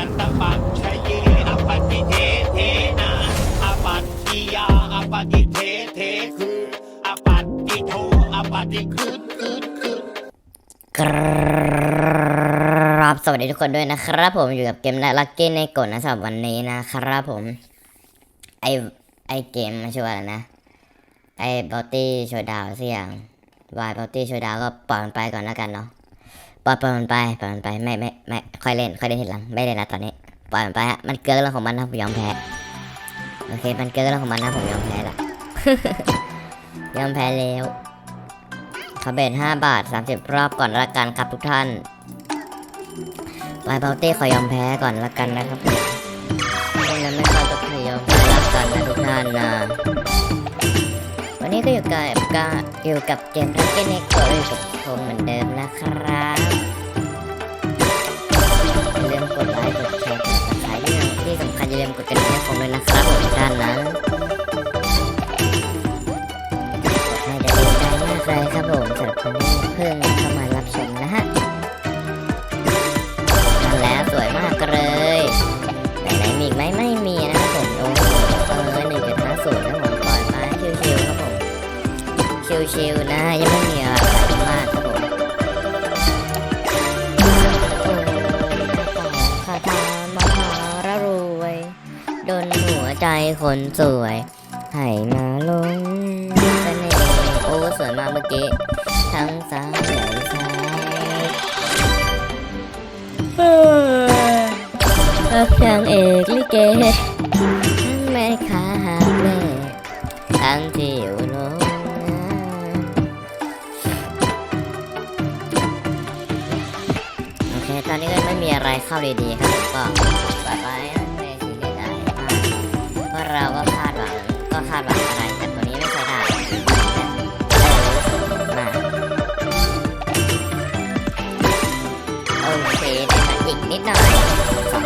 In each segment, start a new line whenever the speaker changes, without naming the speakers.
นันตปัจชเยอปฏิเทเทนะอปัตติยาอปฏิเทเทคืออปัตติโทอปฏิคืนคืนคืน
ครับสวัสดีทุกคนด้วยนะครับผมอยู่กับเกมและลักกี้ในกฎนะสำหรับวันนี้นะครับผม ไอไอเกมมันชื่อว่าอะไรนะ ไอบอตตี้โชว์ดาวเสักอย่างวายบอตตี้โชว์ดาวก็ปล่อยมันไปก่อนแล้วกันเนาะ ปล่อยปล่อยมันไปปล่อยมันไปไม่ไม่ไม่ค่อยเล่นค่อยเล่นทีหลังไม่เล่นนะตอนนี้ปล่อยมันไปฮะมันเกินเรื่องของมันนะผมยอมแพ้โอเคมันเกินเรื่องของมันนะผมยอมแพ้ละยอมแพ้แล้วขอเบน5บาท30รอบก่อนละกันครับทุกท่านไวเบลเต้ขอยอมแพ้ก่อนละกันนะครับไม่งั้นไม่เข้าจะยอมแพ้ละกันนะทุกท่านนะ นี้ก็อยู่กับกาอยู่กับเกมรักเกนเนโกอยู่กับผมเหมือนเดิมนะครับอย่าลืมกดไลค์กดแชร์กดติดตามที่สำคัญอย่าลืมกดกระดิ่งให้ผมด้วยนะครับ ชิวๆนะยังไม่มีอะไรมากครับผมโอ้คาถามหาระรวยโดนหัวใจคนสวยให้มาลงเสน่ห์โอ้สวยมากเมื่อกี้ ทั้งสาวใหญ่สายเอ้ยรักนางเอกลิเกทั้งแม่ค้าหาบเล่ทั้งที่ อะไรเข้าดีๆครับก็ปล่อยไปนะไม่ได้ซีเรียสอะไมากเพราะเราก็คาดหวังก็คาดหวังอะไรแต่ตัวนี้ไม่ใช่ได้มาโอเคได้มาอีกนิดหน่อยสอง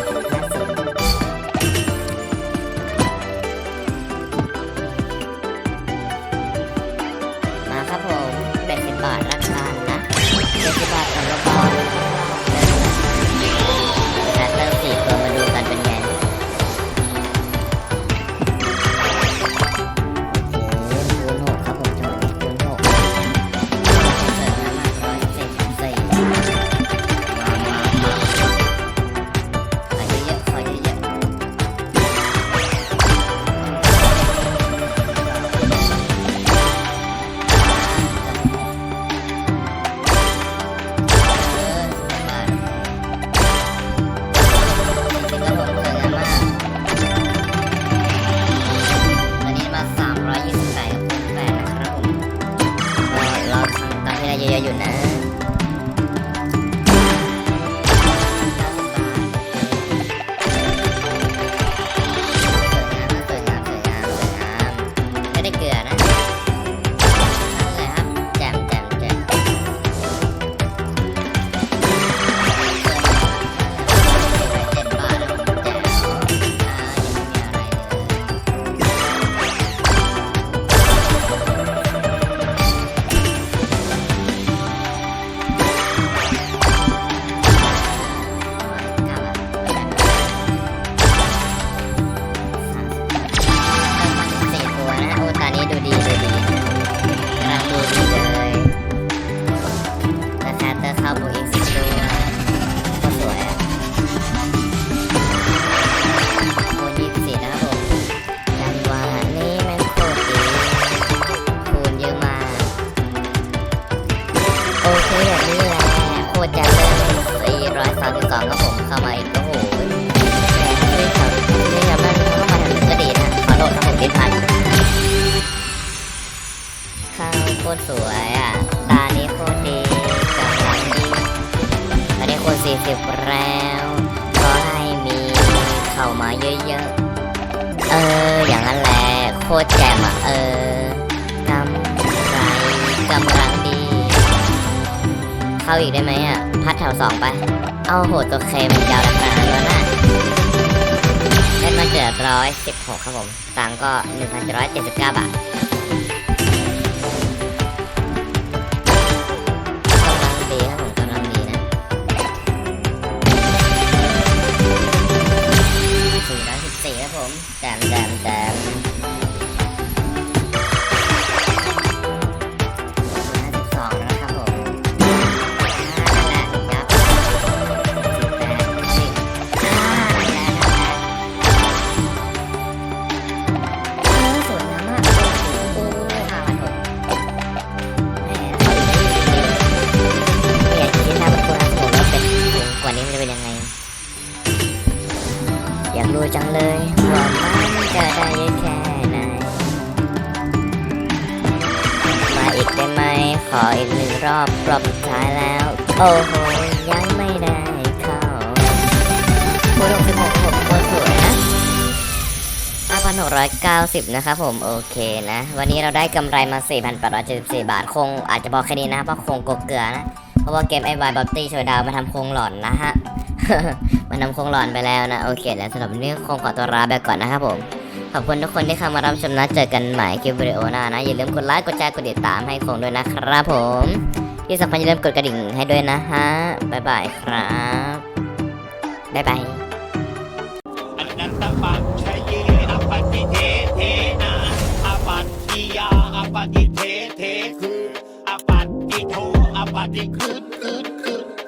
ตรสวยอะ ตานี้โคตรดีกำลังดีตอนนี้โคตรสี่สิบแล้วขอให้มีเข้ามาเยอะๆ เออ อย่างนั้นแหละ โคตรแจ่มอะ เออกำไรกำลังดี เข้าอีกได้ไหมอะ พัดแถวสองไป เอาโหตัวเคมยาวขนาดนั้วน่ะได้มาเกือบร้อยสิบหกครับผมตังค์ก็หนึ่งพันเจ็ดร้อยเจ็ดสิบเก้าบาท ออสวยงามมากโอ้ยห้าพันหกแหมสวยจริงๆไม่อยากคิดนะว่าตัวนั้นผมว่าเป็นกว่านี้มันจะเป็นยังไงอยากดูจังเลย ขออีกหนึ่งรอบรอบสุดท้ายแล้ว โอ้โห ยังไม่ได้เข้าโคตรสิบหกผมโคตรสวยนะ5,690 นะครับผม โอเคนะ วันนี้เราได้กำไรมา 4,874 บาท คงอาจจะบอกแค่นี้นะ เพราะคงกกเกลือนะ เพราะว่าเกมไอวายบัตตี้โชว์ดาวมาทำโครงหลอนนะฮะ มันนำโครงหลอนไปแล้วนะ โอเค แล้วสำหรับวันนี้คงขอตัวลาไปก่อนนะครับผม ขอบคุณทุกคนที่เข้ามารับชมนะเจอกันใหม่คลิปวิดีโอหน้านะ อย่าลืมกดไลค์กดแชร์กดติดตามให้คงด้วยนะครับผม ที่สำคัญอย่าลืมกดกระดิ่งให้ด้วยนะฮะบ๊ายบายครับบ๊ายบาย
อนันตปัจชเยอปฏิเทเทนะอปัตติยาอปฏิเทเทคืออปัตติโทอปฏิคืน